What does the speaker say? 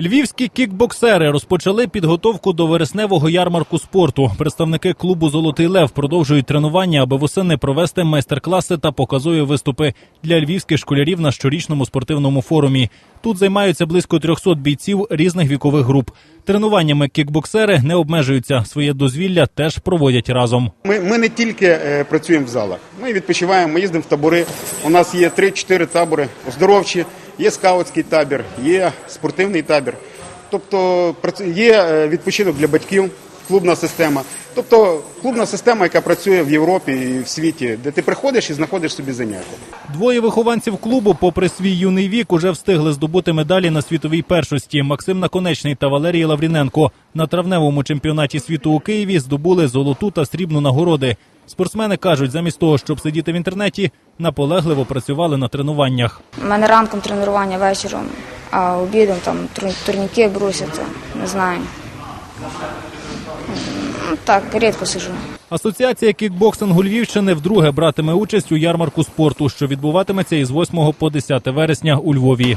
Львівські кікбоксери розпочали підготовку до вересневого ярмарку спорту. Представники клубу Золотий Лев продовжують тренування, аби восени провести майстер-класи та показові виступи для львівських школярів на щорічному спортивному форумі. Тут займаються близько 300 бійців різних вікових груп. Тренуваннями кікбоксери не обмежуються. Своє дозвілля теж проводять разом. Ми, ми не тільки е, працюємо в залах, ми відпочиваємо, ми їздимо в табори. У нас є 3-4 табори оздоровчі, є скаутський табір, є спортивний табір. Тобто є е, відпочинок для батьків, клубна система. Тобто клубна система, яка працює в Європі і в світі, де ти приходиш і знаходиш собі заняття. Двоє вихованців клубу, попри свій юний вік, уже встигли здобути медалі на світовій першості. Максим Наконечний та Валерій Лавріненко на травневому чемпіонаті світу у Києві здобули золоту та срібну нагороди. Спортсмени кажуть, замість того, щоб сидіти в інтернеті, наполегливо працювали на тренуваннях. У мене ранком тренування вечором, а обідом там тур- турніки бруся, то не знаю. Ну, так, рідко сижу. Асоціація кікбоксингу Львівщини вдруге братиме участь у ярмарку спорту, що відбуватиметься із 8 по 10 вересня у Львові.